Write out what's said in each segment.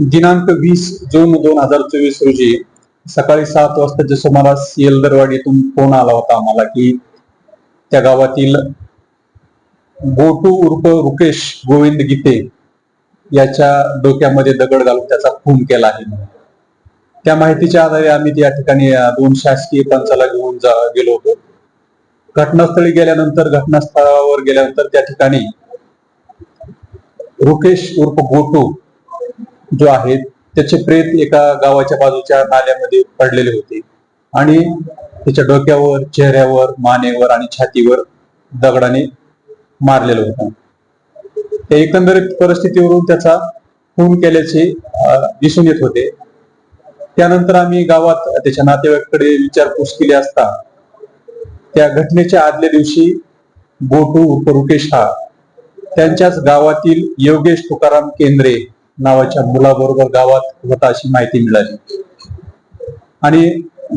दिनांक वीस जून दोन हजार चोवीस रोजी सकाळी सात वाजताच्या सुमारास येलदरवाडी येथून फोन आला होता आम्हाला की त्या गावातील गोटू उर्फ रुकेश गोविंद गीते याच्या डोक्यामध्ये दगड घालून त्याचा खून केला आहे. त्या माहितीच्या आधारे आम्ही त्या ठिकाणी दोन शासकीय पंचाला घेऊन जा गेलो होतो. घटनास्थळी गेल्यानंतर घटनास्थळावर गेल्यानंतर त्या ठिकाणी रुकेश उर्फ गोटू जो आहे त्याचे प्रेत एका गावाच्या बाजूच्या नाल्यामध्ये पडलेले होते. आणि त्याच्या डोक्यावर चेहऱ्यावर मानेवर आणि छातीवर दगडाने मारलेलं होतं. त्या एकंदरीत परिस्थितीवरून त्याचा खून केल्याचे दिसून येत होते. त्यानंतर आम्ही गावात त्याच्या नातेवाईकडे विचारपूस केली असता त्या घटनेच्या आदल्या दिवशी गोटू उर्फ रुकेश हा त्यांच्याच गावातील योगेश तुकाराम केंद्रे नावाच्या मुलाबरोबर गावात होता अशी माहिती मिळाली. आणि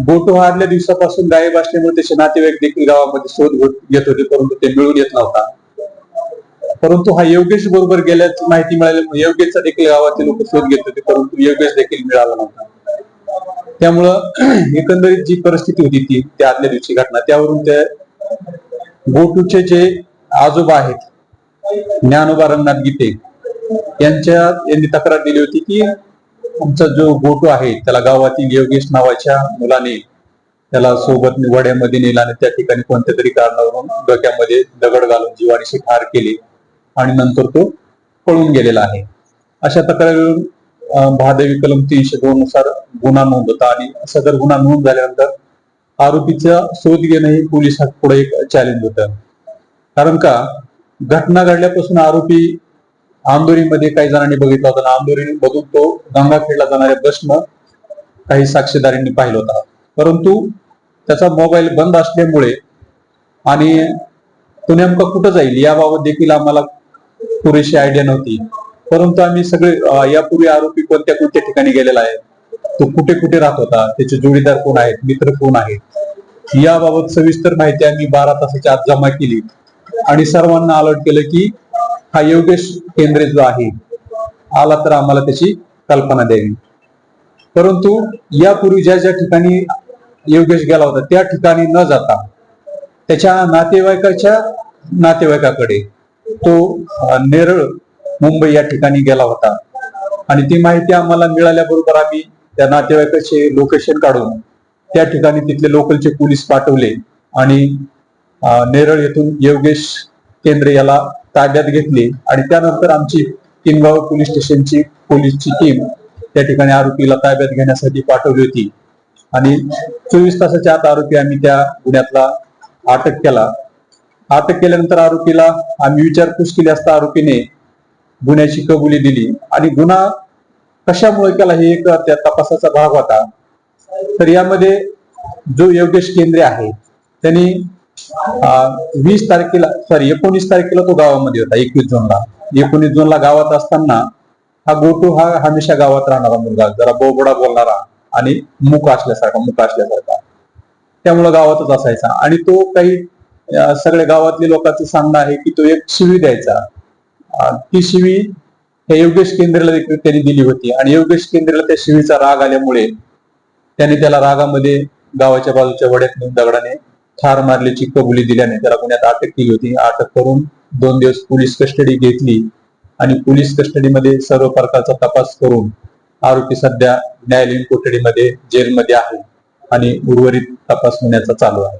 गोटू हा आदल्या दिवसापासून गायब असल्यामुळे त्याचे नातेवाईक देखील गावामध्ये शोध घेत होते परंतु ते मिळून येत नव्हता. परंतु हा योगेश बरोबर गेल्याची माहिती मिळाल्यामुळे योगेशचा देखील गावातील लोक शोध घेत होते परंतु योगेश देखील मिळाला नव्हता. त्यामुळं एकंदरीत जी परिस्थिती होती ती त्या आदल्या दिवशी घटना. त्यावरून त्या गोटूचे जे आजोबा आहेत ज्ञानोबा रंगनाथ गीते यांच्या यांनी तक्रार दिली होती की आमचा जो गोटू आहे त्याला गावातील योगेश नावाच्या मुलाने त्याला सोबत वड्यामध्ये नेला आणि त्या ठिकाणी कोणत्या तरी कारणावरून डोक्यामध्ये दगड घालून जीवाणीशी ठार केली आणि नंतर तो पळून गेलेला आहे. अशा तक्रारीवरून अं, महादेवी कलम तीनशे दोन नुसार गुन्हा नोंद होता आणि सदर गुन्हा नोंद झाल्यानंतर आरोपीचा शोध घेणं हे पोलिसात पुढे एक चॅलेंज होतं. कारण का घटना घडल्यापासून आरोपी आंदोरीमध्ये काही जणांनी बघितला होता आंदोरी मधून तो गंगाखेडला जाणाऱ्या बसनं काही साक्षीदारांनी पाहिलं होता. परंतु त्याचा मोबाईल बंद असल्यामुळे आणि तो नेमका कुठं जाईल याबाबत देखील आम्हाला पुरेशी आयडिया नव्हती. परंतु आम्ही सगळे यापूर्वी आरोपी कोणत्या कोणत्या ठिकाणी गेलेला आहे तो कुठे कुठे राहत होता त्याचे जोडीदार कोण आहेत मित्र कोण आहेत याबाबत सविस्तर माहिती आम्ही बारा तासाच्या आत जमा केली. आणि सर्वांना अलर्ट केलं की हा योगेश केंद्रे जो आहे. आला तर आम्हाला त्याची कल्पना द्यावी परंतु यापूर्वी ज्या ज्या ठिकाणी योगेश गेला होता त्या ठिकाणी न जाता त्याच्या नातेवाईकाच्या नातेवाईकाकडे तो नेरळ मुंबई या ठिकाणी गेला होता. आणि ती माहिती आम्हाला मिळाल्याबरोबर आम्ही त्या नातेवाईकाचे लोकेशन काढून त्या ठिकाणी तिथले लोकलचे पोलीस पाठवले आणि नेरळ येथून योगेश केंद्रे याला ताब्यात घेतले आणि त्यानंतर आमची किनगाव पोलीस स्टेशनची पोलीसची टीम त्या ठिकाणी आरोपीला ताब्यात घेण्यासाठी पाठवली होती. आणि चोवीस तासाच्या आत आरोपी आम्ही त्या गुन्ह्यातला अटक केला. अटक केल्यानंतर आरोपीला आम्ही विचारपूस केली असता आरोपीने गुन्ह्याची कबुली दिली. आणि गुन्हा कशामुळे केला हे एक त्या तपासाचा भाग होता. तर यामध्ये जो योगेश केंद्रे आहे त्यांनी वीस तारखेला सॉरी एकोणीस तारखेला तो गावामध्ये होता एकवीस जूनला. एकोणीस जूनला गावात असताना हा गोटू हा हमेशा गावात राहणारा मुलगा जरा बोबडा बोलणारा आणि मुक असल्यासारखा मुक असल्यासारखा. त्यामुळं गावातच असायचा. आणि तो काही सगळ्या गावातल्या लोकांचं सांगणं आहे की तो एक शिवी द्यायचा. ती शिवी त्या योगेश केंद्रेला देखील त्यांनी दिली होती. आणि योगेश केंद्रेला त्या शिवीचा राग आल्यामुळे त्याने त्याला रागामध्ये गावाच्या बाजूच्या वड्यात दगडाने ठार मारल्याची कबुली दिल्याने त्याला पुण्यात अटक केली होती. अटक करून दोन दिवस पोलीस कस्टडी घेतली आणि पोलीस कस्टडीमध्ये सर्व प्रकारचा तपास करून आरोपी सध्या न्यायालयीन कोठडीमध्ये जेलमध्ये आहे आणि उर्वरित तपास होण्याचा चालू आहे.